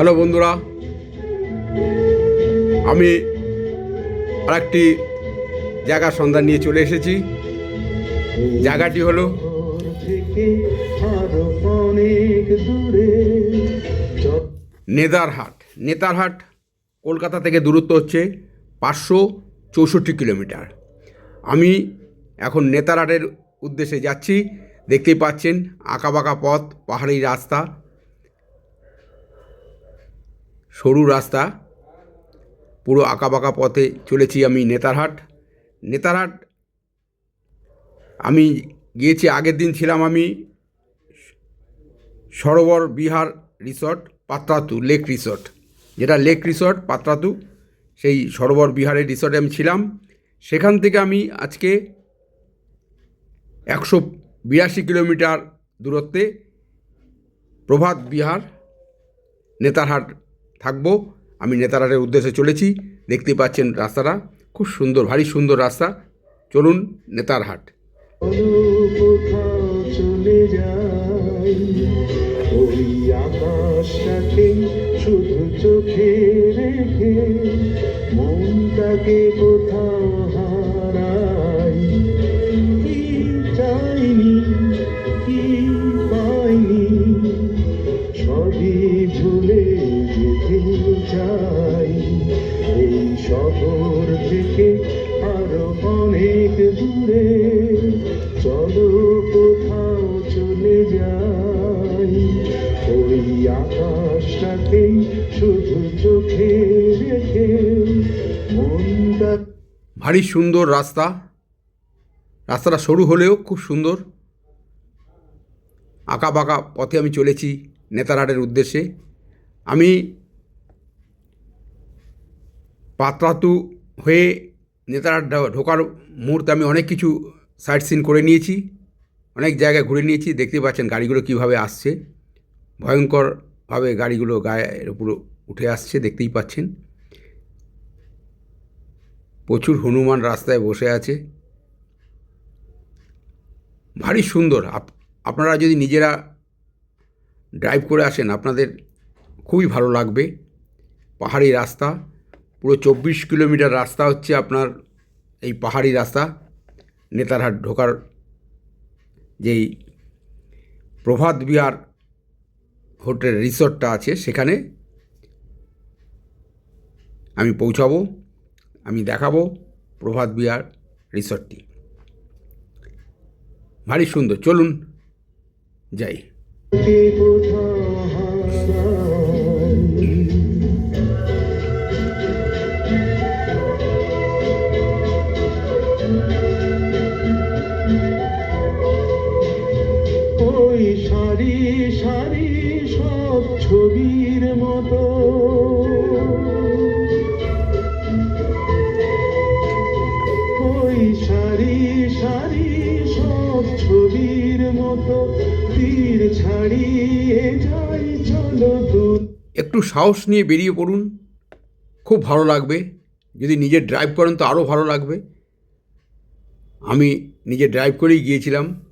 Hello বন্ধুরা, আমি আরেকটি জায়গার সন্ধান নিয়ে চলে এসেছি। জায়গাটি হলো নেদারহাট। নেতারহাট কলকাতা থেকে দূরত্ব হচ্ছে পাঁচশো চৌষট্টি কিলোমিটার। আমি এখন নেতারহাটের উদ্দেশ্যে যাচ্ছি। দেখতেই পাচ্ছেন, আঁকাবাঁকা পথ, পাহাড়ি রাস্তা সরু রাস্তা, পুরো আঁকাবাঁকা পথে চলেছি আমি নেতারহাট। নেতারহাট, আমি গিয়েছি, আগের দিন ছিলাম আমি Sarovar Vihar resort, Patratu, lake resort. যেটা লেক রিসর্ট, পাত্রাতু, সেই সরোবর বিহারের রিসর্টে আমি ছিলাম। সেখান থেকে আমি আজকে একশো বিরাশি কিলোমিটার দূরত্বে প্রভাত বিহার, নেতারহাট থাকব। আমি নেতারহাটের উদ্দেশ্যে চলেছি। দেখতে পাচ্ছেন রাস্তাটা। খুব সুন্দর, ভারী সুন্দর রাস্তা। চলুন নেতারহাট চলে শুধু চোখে রেখে, মনটাকে ভারী সুন্দর রাস্তা। রাস্তাটা সরু হলেও খুব সুন্দর। আঁকা বাঁকা পথে আমি চলেছি নেতারহাটের উদ্দেশ্যে। আমি পাত্রাতু হয়ে নেতারহাট ঢোকার মুহূর্তে আমি অনেক কিছু সাইট সিন করে নিয়েছি, অনেক জায়গায় ঘুরে নিয়েছি। দেখতে পাচ্ছেন গাড়িগুলো কীভাবে আসছে। ভয়ঙ্করভাবে গাড়িগুলো গায়ের উপর উঠে আসছে, দেখতেই পাচ্ছেন। প্রচুর হনুমান রাস্তায় বসে আছে। ভারী সুন্দর। আপ- আপনারা যদি নিজেরা ড্রাইভ করে আসেন, আপনাদের খুবই ভালো লাগবে। পাহাড়ি রাস্তা, পুরো চব্বিশ কিলোমিটার রাস্তা হচ্ছে আপনার এই পাহাড়ি রাস্তা। নেতারহাট ঢোকার যেই প্রভাত বিহার হোটেল, রিসর্টটা আছে সেখানে। আমি পৌঁছাবো আমি দেখাবো প্রভাত বিহার রিসর্টটি। ভারী সুন্দর চলুন যাই। সাহস নিয়ে বেরিয়ে পড়ুন। খুব ভালো লাগবে। যদি নিজে ড্রাইভ করেন তো আরও ভালো লাগবে। আমি নিজে ড্রাইভ করেই গিয়েছিলাম।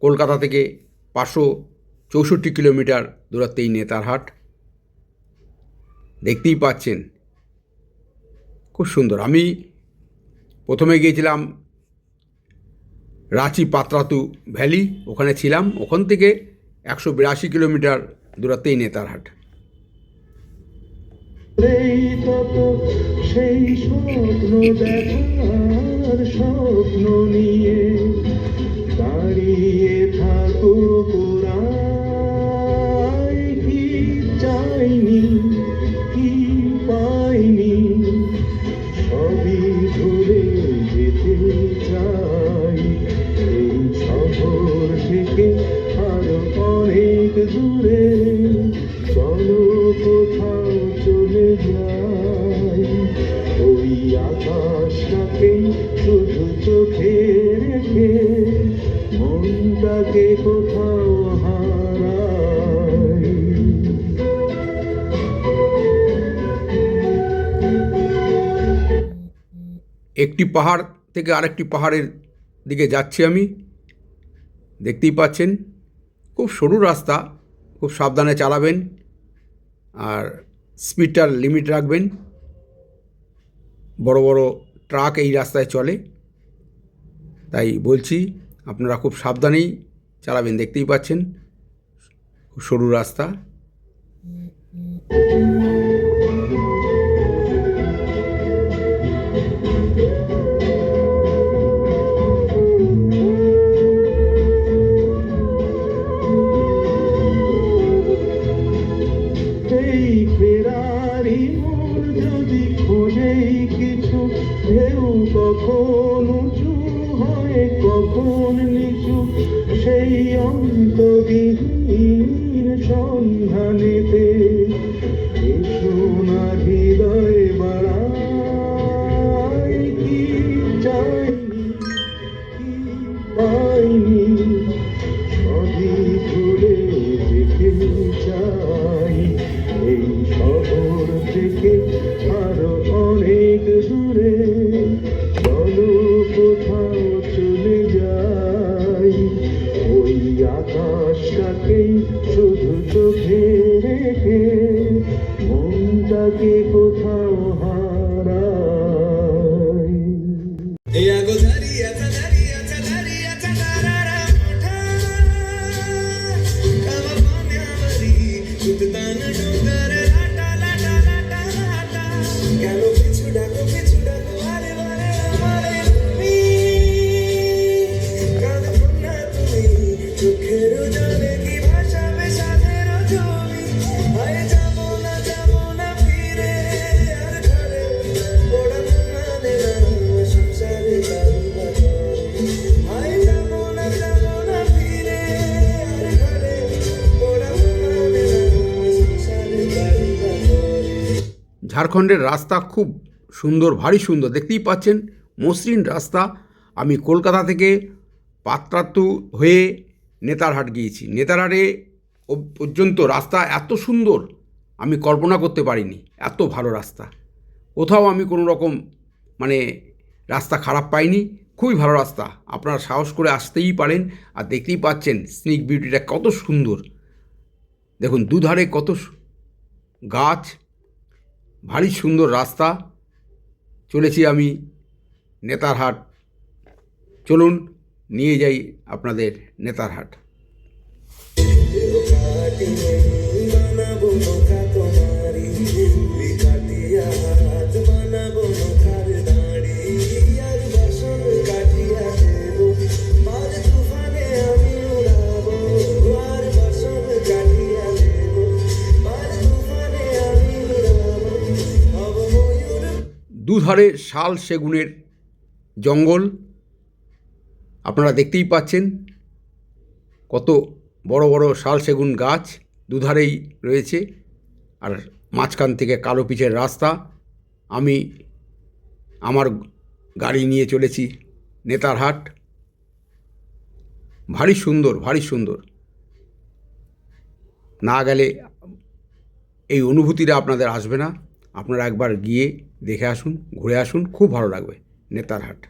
কলকাতা থেকে পাঁচশো চৌষট্টি কিলোমিটার দূরত্বেই নেতারহাট দেখতেই পাচ্ছেন। খুব সুন্দর। আমি প্রথমে গিয়েছিলাম রাঁচি পাত্রাতু ভ্যালি। ওখানে ছিলাম। ওখান থেকে একশো বিরাশি কিলোমিটার দূরত্বেই নেতারহাট এই তত সেই স্বপ্ন দেখার স্বপ্ন নিয়ে দাঁড়িয়ে থাকো কোরাই কি চাইনি, কি পাইনি, সবই ভুলে যেতে চাই। এই শহর থেকে আরও অনেক দূরে একটি পাহাড় থেকে আরেকটি পাহাড়ের দিকে যাচ্ছি আমি। দেখতেই পাচ্ছেন, খুব সরু রাস্তা, খুব সাবধানে চালাবেন আর স্পিডটার লিমিট রাখবেন। বড় বড় ট্রাক এই রাস্তায় চলে। তাই বলছি, আপনারা খুব সাবধানেই চালাবেন, দেখতেই পাচ্ছেন, খুব সরু রাস্তা। ঝাড়খণ্ডের রাস্তা খুব সুন্দর, ভারী সুন্দর। দেখতেই পাচ্ছেন, মসৃণ রাস্তা। আমি কলকাতা থেকে পাত্রাত্তু হয়ে নেতারহাট গিয়েছি। নেতারহাটে পর্যন্ত রাস্তা এত সুন্দর, আমি কল্পনা করতে পারিনি, এত ভালো রাস্তা। কোথাও আমি কোনো রকম মানে রাস্তা খারাপ পাইনি, খুবই ভালো রাস্তা। আপনারা সাহস করে আসতেই পারেন আর দেখতেই পাচ্ছেন স্নিক বিউটিটা কত সুন্দর। দেখুন, দুধারে কত গাছ ভারী সুন্দর রাস্তা। চলেছি আমি নেতারহাট চলুন নিয়ে যাই আপনাদের নেতারহাট দুধারে শাল সেগুনের জঙ্গল। আপনারা দেখতেই পাচ্ছেন কত বড় বড় শাল সেগুন গাছ দুধারেই রয়েছে। আর মাঝখান থেকে কালো পিচের রাস্তা। আমি আমার গাড়ি নিয়ে চলেছি নেতারহাট ভারী সুন্দর ভারী সুন্দর। না গেলে এই অনুভূতিটা আপনাদের আসবে না। আপনারা একবার গিয়ে দেখে আসুন ঘুরে আসুন খুব ভালো লাগবে নেতারহাট।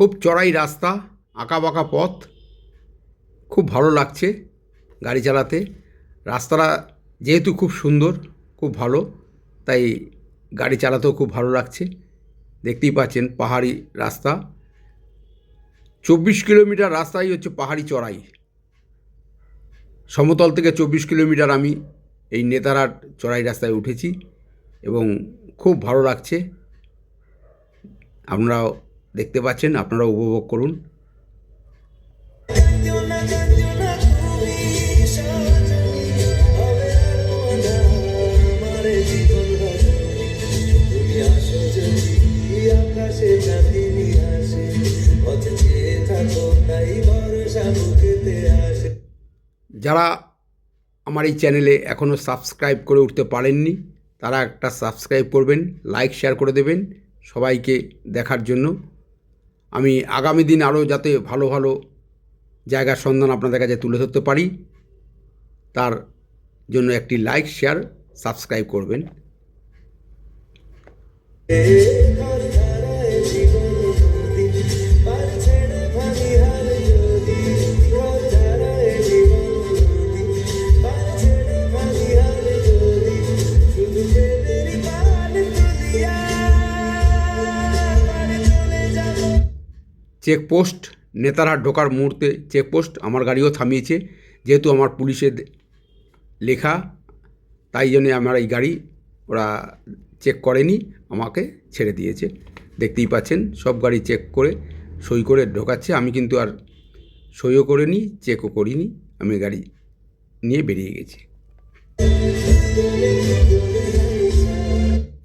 খুব চড়াই রাস্তা আঁকা বাঁকা পথ। খুব ভালো লাগছে গাড়ি চালাতে। রাস্তাটা যেহেতু খুব সুন্দর, খুব ভালো, তাই গাড়ি চালাতেও খুব ভালো লাগছে। দেখতেই পাচ্ছেন পাহাড়ি রাস্তা। চব্বিশ কিলোমিটার রাস্তাই হচ্ছে পাহাড়ি চড়াই। সমতল থেকে চব্বিশ কিলোমিটার আমি এই নেতারহাট চড়াই রাস্তায় উঠেছি এবং খুব ভালো লাগছে। আপনারাও দেখতে পাচ্ছেন, আপনারা উপভোগ করুন। যারা আমার এই চ্যানেলে এখনও সাবস্ক্রাইব করে উঠতে পারেননি, তারা একটা সাবস্ক্রাইব করবেন, লাইক, শেয়ার করে দেবেন সবাইকে দেখার জন্য। আমি আগামী দিন আরও যাতে ভালো ভালো জায়গার সন্ধান আপনাদের কাছে তুলে ধরতে পারি, তার জন্য একটি লাইক, শেয়ার, সাবস্ক্রাইব করবেন। চেকপোস্ট নেতারহাট ঢোকার মুহূর্তে চেকপোস্ট আমার গাড়িও থামিয়েছে, যেহেতু আমার পুলিশের লেখা, তাই জন্য আমার এই গাড়ি ওরা চেক করেনি, আমাকে ছেড়ে দিয়েছে। দেখতেই পাচ্ছেন, সব গাড়ি চেক করে, সই করে ঢোকাচ্ছে। আমি কিন্তু আর সইও করিনি, চেকও করিনি, আমি গাড়ি নিয়ে বেরিয়ে গেছি।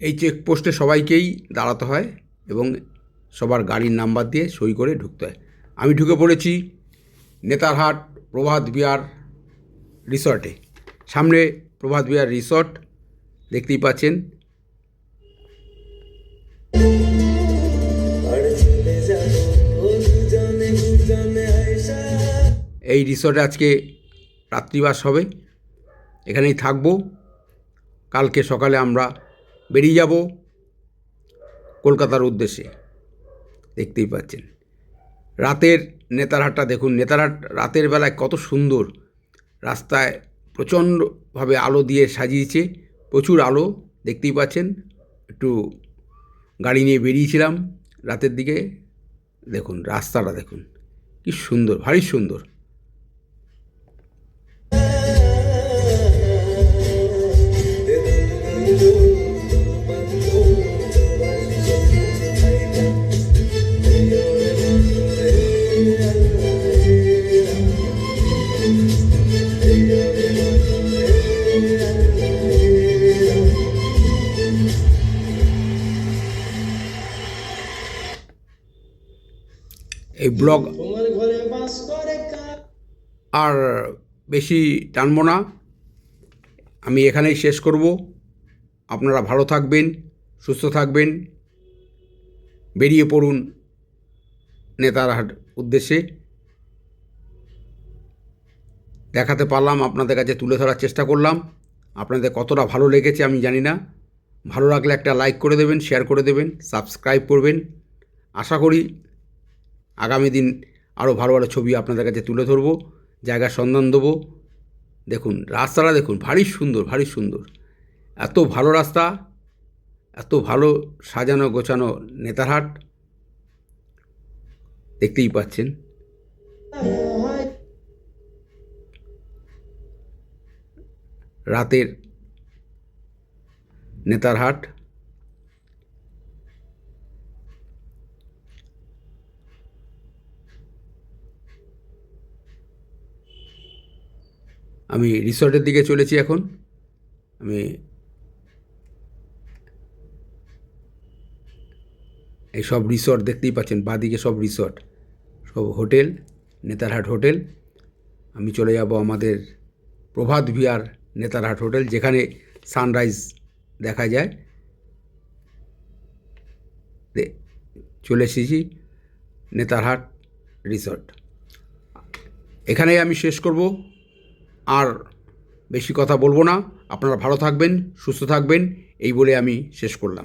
এই চেকপোস্টে সবাইকেই দাঁড়াতে হয় এবং সবার গাড়ির নাম্বার দিয়ে সই করে ঢুকতে হয়। আমি ঢুকে পড়েছি নেতারহাট প্রভাত বিহার রিসর্টে। সামনে প্রভাত বিহার রিসর্ট, দেখতেই পাচ্ছেন। এই রিসর্টে আজকে রাত্রিবাস হবে। এখানেই থাকব। কালকে সকালে আমরা বেরিয়ে যাব কলকাতার উদ্দেশ্যে। দেখতেই পাচ্ছেন। রাতের নেতারহাটটা দেখুন, নেতারহাট রাতের বেলায় কত সুন্দর। রাস্তায় প্রচণ্ডভাবে আলো দিয়ে সাজিয়েছে, প্রচুর আলো, দেখতেই পাচ্ছেন। একটু গাড়ি নিয়ে বেরিয়েছিলাম রাতের দিকে। দেখুন, রাস্তাটা দেখুন, কি সুন্দর, ভারী সুন্দর। এই ব্লগ আর বেশি টানবো না। আমি এখানেই শেষ করব। আপনারা ভালো থাকবেন সুস্থ থাকবেন। বেরিয়ে পড়ুন নেতারহাট উদ্দেশ্যে। দেখাতে পারলাম আপনাদের কাছে তুলে ধরার চেষ্টা করলাম। আপনাদের কতটা ভালো লেগেছে আমি জানি না। ভালো লাগলে একটা লাইক করে দেবেন শেয়ার করে দেবেন সাবস্ক্রাইব করবেন। আশা করি আগামী দিন আরও ভালো ভালো ছবি আপনাদের কাছে তুলে ধরবো, জায়গার সন্ধান দেবো। দেখুন, রাস্তাটা দেখুন, ভারী সুন্দর ভারী সুন্দর। এত ভালো রাস্তা, এত ভালো সাজানো গোছানো নেতারহাট দেখতেই পাচ্ছেন। রাতের নেতারহাট আমি রিসর্টের দিকে চলেছি এখন। আমি এই সব রিসর্ট দেখতেই পাচ্ছেন, বাদিকে সব রিসর্ট। সব হোটেল, নেতারহাট হোটেল। আমি চলে যাব আমাদের প্রভাত বিহার নেতারহাট হোটেল, যেখানে সানরাইজ দেখা যায়। চলে এসেছি নেতারহাট রিসর্ট। এখানেই আমি শেষ করব। আর বেশি কথা বলব না। আপনারা ভালো থাকবেন, সুস্থ থাকবেন। এই বলে আমি শেষ করলাম।